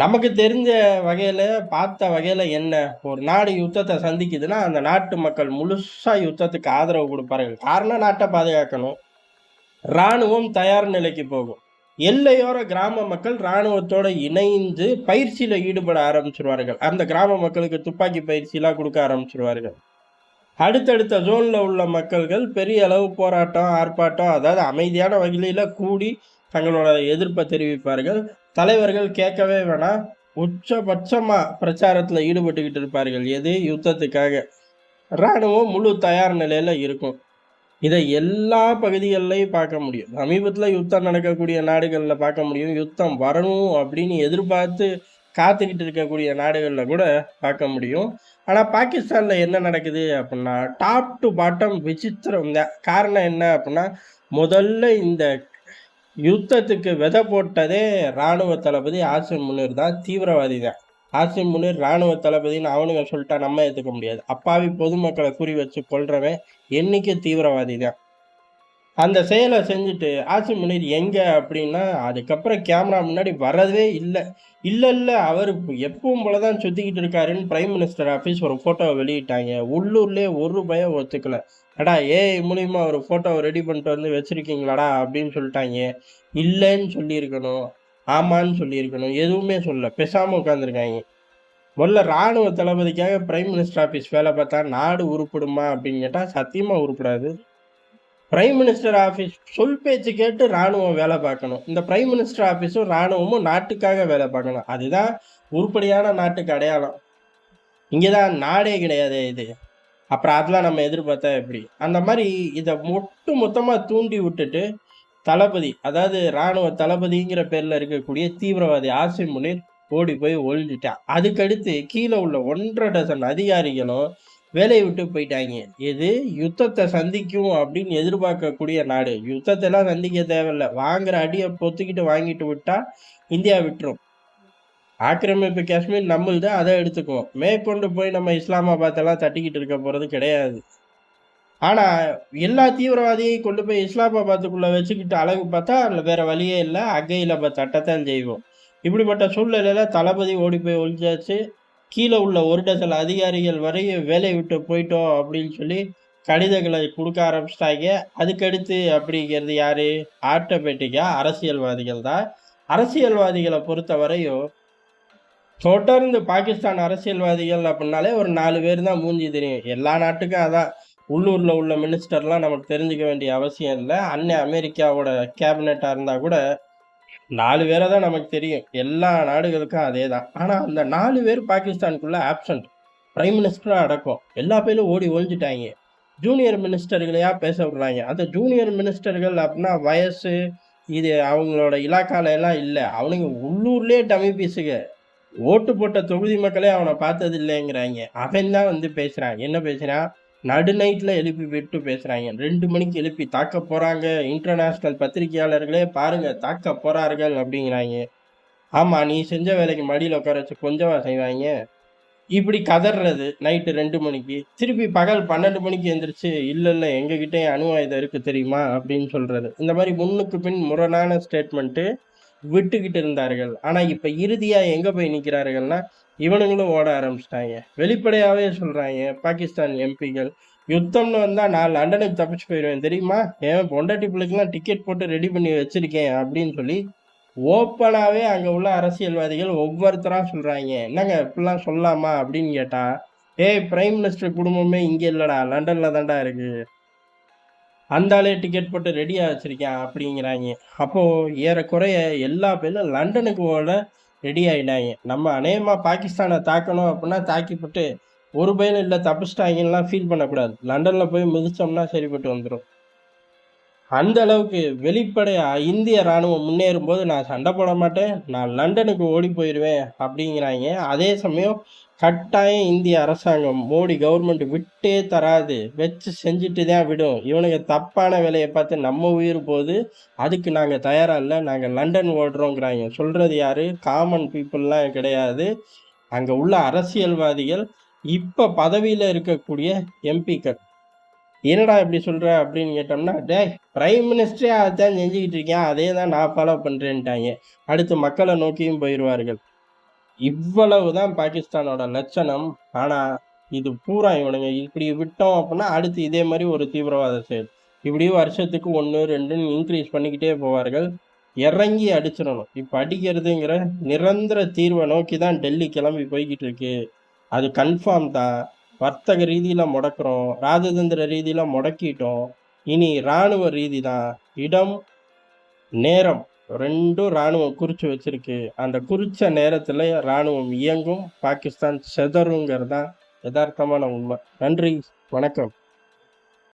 நமக்கு தெரிஞ்ச வகையில் பார்த்த வகையில் என்ன? ஒரு நாடு யுத்தத்தை சந்திக்குதுன்னா, அந்த நாட்டு மக்கள் முழுசாக யுத்தத்துக்கு ஆதரவு கொடுப்பார்கள் காரணம் நாட்டை பாதுகாக்கணும். ராணுவம் தயார் நிலைக்கு போகும். எல்லையோர கிராம மக்கள் இராணுவத்தோடு இணைந்து பயிற்சியில் ஈடுபட ஆரம்பிச்சிருவார்கள் அந்த கிராம மக்களுக்கு துப்பாக்கி பயிற்சிலாம் கொடுக்க ஆரம்பிச்சிருவார்கள் அடுத்தடுத்த ஜோனில் உள்ள மக்கள்கள் பெரிய அளவு போராட்டம், ஆர்ப்பாட்டம் அதாவது அமைதியான வகையில் கூடி தங்களோட எதிர்ப்பை தெரிவிப்பார்கள். தலைவர்கள் கேட்கவே வேணாம். உச்சபட்சமாக பிரச்சாரத்தில் ஈடுபட்டுக்கிட்டு இருப்பார்கள். எது? யுத்தத்துக்காக. ராணுவம் முழு தயார் நிலையில் இருக்கும். இதை எல்லா பகுதிகளிலையும் பார்க்க முடியும். சமீபத்தில் யுத்தம் நடக்கக்கூடிய நாடுகளில் பார்க்க முடியும். யுத்தம் வரணும் அப்படின்னு எதிர்பார்த்து காத்துக்கிட்டு இருக்கக்கூடிய நாடுகளில் கூட பார்க்க முடியும். ஆனால் பாகிஸ்தானில் என்ன நடக்குது அப்படின்னா டாப் டு பாட்டம் விசித்திரம் தான். காரணம் என்ன அப்படின்னா முதல்ல இந்த யுத்தத்துக்கு விதை போட்டதே ராணுவ தளபதி ஆசிம் முனிர் தான். தீவிரவாதி தான். ஆசிம் முனிர் ராணுவ தளபதின்னு அவனுங்க சொல்லிட்டா நம்ம ஏற்றுக்க முடியாது. அப்பாவி பொதுமக்களை குறி வச்சு கொள்றவன் என்னைக்கு தீவிரவாதி தான். அந்த செயலை செஞ்சுட்டு ஆசிம் முனிர் எங்கே அப்படின்னா அதுக்கப்புறம் கேமரா முன்னாடி வரதே இல்லை இல்லை இல்லை அவர் எப்பவும் போல தான் சுற்றிக்கிட்டு இருக்காருன்னு பிரைம் மினிஸ்டர் ஆஃபீஸ் ஒரு ஃபோட்டோவை வெளியிட்டாங்க. உள்ளூர்லேயே ஒரு பயம் ஒத்துக்கலை "அடா ஏஐ மூலியமா ஒரு ஃபோட்டோவை ரெடி பண்ணிட்டு வந்து வச்சுருக்கீங்களாடா அப்படின்னு சொல்லிட்டாங்க இல்லைன்னு சொல்லியிருக்கணும். ஆமான்னு சொல்லியிருக்கணும். எதுவுமே சொல்லல. பெசாமல் உட்காந்துருக்காங்க முதல்ல ராணுவ தளபதிக்காக பிரைம் மினிஸ்டர் ஆஃபீஸ் வேலை பார்த்தா நாடு உருப்பிடுமா அப்படின்னு கேட்டால் சத்தியமாக உருப்படாது. பிரைம் மினிஸ்டர் ஆஃபீஸ் சொல் பேச்சு கேட்டு ராணுவம் வேலை பார்க்கணும். இந்த பிரைம் மினிஸ்டர் ஆஃபீஸும், ராணுவமும் நாட்டுக்காக வேலை பார்க்கணும். அதுதான் உருப்படியான நாட்டுக்கு அடையாளம். இங்கே தான் நாடே கிடையாது இது. அப்புறம் அதெல்லாம் நம்ம எதிர்பார்த்தா எப்படி? அந்த மாதிரி இதை மொட்டு மொத்தமாக தூண்டி விட்டுட்டு, தளபதி அதாவது ராணுவ தளபதிங்கிற பேரில் இருக்கக்கூடிய தீவிரவாதி ஆசிம் முனீர் ஓடி போய் ஒழிஞ்சிட்டான் அதுக்கடுத்து கீழே உள்ள 1 1/2 டசன் அதிகாரிகளும் வேலையை விட்டு போயிட்டாங்க எது? யுத்தத்தை சந்திக்கும் அப்படின்னு எதிர்பார்க்கக்கூடிய நாடு. யுத்தத்தலாம் சந்திக்க தேவையில்ல. வாங்குற அடியை பொத்துக்கிட்டு வாங்கிட்டு விட்டா, இந்தியா விட்டுரும். ஆக்கிரமிப்பு காஷ்மீர் நம்மள்து. அதை எடுத்துக்குவோம். மேற்கொண்டு போய் நம்ம இஸ்லாமாபாத்தெல்லாம் தட்டிக்கிட்டு இருக்க போகிறது கிடையாது. ஆனால் எல்லா தீவிரவாதியையும் கொண்டு போய் இஸ்லாமாபாத்துக்குள்ளே வச்சுக்கிட்டு அழகு பார்த்தா, அதில் வேற வழியே இல்லை அகையில் நம்ம தட்டத்தான் செய்வோம். இப்படிப்பட்ட சூழ்நிலையில தளபதி ஓடி போய் ஒழிஞ்சாச்சு கீழே உள்ள ஒரு டசல் அதிகாரிகள் வரையும் வேலை விட்டு போயிட்டோம் அப்படின்னு சொல்லி கடிதங்களை கொடுக்க ஆரம்பிச்சிட்டாங்க அதுக்கடுத்து அப்படிங்கிறது யார் ஆட்டோமேட்டிக்காக அரசியல்வாதிகள் தான். அரசியல்வாதிகள பொறுத்தவரையும் தொடர்ந்து பாகிஸ்தான் அரசியல்வாதிகள் அப்படின்னாலே ஒரு நாலு பேர் தான் மூஞ்சி தெரியும். எல்லா நாட்டுக்கும் அதான். உள்ளூரில் உள்ள மினிஸ்டர்லாம் நமக்கு தெரிஞ்சுக்க வேண்டிய அவசியம் இல்லை அன்னை அமெரிக்காவோட கேபினட்டாக இருந்தால் கூட நாலு பேரை தான் நமக்கு தெரியும். எல்லா நாடுகளுக்கும் அதே தான். ஆனால் அந்த நாலு பேர் பாகிஸ்தானுக்குள்ளே ஆப்சென்ட். பிரைம் மினிஸ்டராக அடக்கம். எல்லா பேரும் ஓடி ஒழிஞ்சிட்டாங்க ஜூனியர் மினிஸ்டர்களையா பேச விடுறாங்க அந்த ஜூனியர் மினிஸ்டர்கள் அப்படின்னா வயசு, இது அவங்களோட இலாக்கால எல்லாம் இல்லை அவனுங்க உள்ளூர்லேயே டமி பீஸுக. ஓட்டு போட்ட தொகுதி மக்களே அவனை பார்த்தது இல்லைங்கிறாங்க அவன் தான் வந்து பேசுகிறான் என்ன பேசுகிறான் நடு எழுப்பி விட்டு பேசுகிறாங்க ரெண்டு மணிக்கு எழுப்பி தாக்க போகிறாங்க இன்டர்நேஷ்னல் பத்திரிகையாளர்களே பாருங்கள் தாக்க போகிறார்கள் அப்படிங்கிறாங்க. ஆமாம் நீ செஞ்ச வேலைக்கு மடியில் உட்கார வச்சு கொஞ்சமாக செய்வாங்க. இப்படி கதறது நைட்டு ரெண்டு மணிக்கு. திருப்பி பகல் 12 மணிக்கு எந்திரிச்சு, இல்லை இல்லை எங்ககிட்டே அணு ஆயுதம் இருக்குது தெரியுமா? அப்படின்னு சொல்கிறது இந்த மாதிரி முன்னுக்கு பின் முரணான ஸ்டேட்மெண்ட்டு விட்டுக்கிட்டு இருந்தார்கள். ஆனால் இப்போ இறுதியாக எங்கே போய் நிற்கிறார்கள்னா இவனுங்களும் ஓட ஆரம்பிச்சிட்டாங்க வெளிப்படையாகவே சொல்கிறாங்க பாகிஸ்தான் எம்பிக்கள். யுத்தம்னு வந்தால் நான் லண்டனுக்கு தப்பிச்சு போயிடுவேன் தெரியுமா? என் பொண்டாட்டி பிள்ளைக்கெல்லாம் டிக்கெட் போட்டு ரெடி பண்ணி வச்சுருக்கேன் அப்படின்னு சொல்லி, ஓப்பனாகவே அங்கே உள்ள அரசியல்வாதிகள் ஒவ்வொருத்தராக சொல்கிறாங்க என்னங்க இப்படிலாம் சொல்லலாமா? அப்படின்னு கேட்டால் ஏய் பிரைம் மினிஸ்டர் குடும்பமே இங்கே இல்லைடா லண்டனில் தான்டா இருக்குது அந்தாலே டிக்கெட் போட்டு ரெடியாக வச்சுருக்கேன் அப்படிங்கிறாங்க. அப்போது ஏறக்குறைய எல்லா பேரும் லண்டனுக்கு ஓட ரெடி ஆகிட்டாங்க நம்ம அநேகமாக பாகிஸ்தானை தாக்கணும் அப்படின்னா தாக்கிப்புட்டு, ஒரு பயனும் இல்லை தப்பிச்சிட்டாங்கலாம் ஃபீல் பண்ணக்கூடாது. லண்டனில் போய் மிதிச்சோம்னா சரிப்பட்டு வந்துடும் அந்த அளவுக்கு வெளிப்படையாக இந்திய ராணுவம் முன்னேறும்போது நான் சண்டை போட மாட்டேன். நான் லண்டனுக்கு ஓடி போயிடுவேன் அப்படிங்கிறாங்க அதே சமயம் கட்டாயம் இந்திய அரசாங்கம், மோடி கவர்மெண்ட் விட்டே தராது. வச்சு செஞ்சுட்டு தான் விடும். இவனுங்க தப்பான வேலையை பார்த்து நம்ம உயிர் போது, அதுக்கு நாங்கள் தயாராக இல்லை நாங்கள் லண்டன் ஓடுறோங்கிறாங்க சொல்கிறது யாரு? காமன் பீப்புளெலாம் கிடையாது. அங்கே உள்ள அரசியல்வாதிகள், இப்போ பதவியில் இருக்கக்கூடிய எம்பிக்கள். என்னடா இப்படி சொல்கிற அப்படின்னு கேட்டோம்னா, டே பிரைம் மினிஸ்டரே அதான் செஞ்சுக்கிட்டு இருக்கேன் அதே தான் நான் ஃபாலோ பண்ணுறேன்ட்டாங்க அடுத்து மக்களை நோக்கியும் போயிடுவார்கள் இவ்வளவு தான் பாகிஸ்தானோட லட்சணம். ஆனால் இது பூரா இவனுங்க இப்படி விட்டோம் அப்படின்னா அடுத்து இதே மாதிரி ஒரு தீவிரவாத செயல். இப்படி வருஷத்துக்கு ஒன்று ரெண்டுன்னு இன்க்ரீஸ் பண்ணிக்கிட்டே போவார்கள். இறங்கி அடிச்சிடணும். இப்போ அடிக்கிறதுங்கிற நிரந்தர தீர்வை நோக்கி தான் டெல்லி கிளம்பி போய்கிட்டு இருக்கு. அது கன்ஃபார்ம் தான். வர்த்தக ரீதியில் முடக்கிறோம் ராஜதந்திர ரீதியில் முடக்கிட்டோம். இனி இராணுவ ரீதி தான் இடம் நேரம் ரெண்டும் ராணுவம் குறித்து வச்சிருக்கு. அந்த குறித்த நேரத்தில் ராணுவம் இயங்கும் பாகிஸ்தான் செதறுங்கிறது தான் யதார்த்தமான உண்மை. நன்றி வணக்கம்.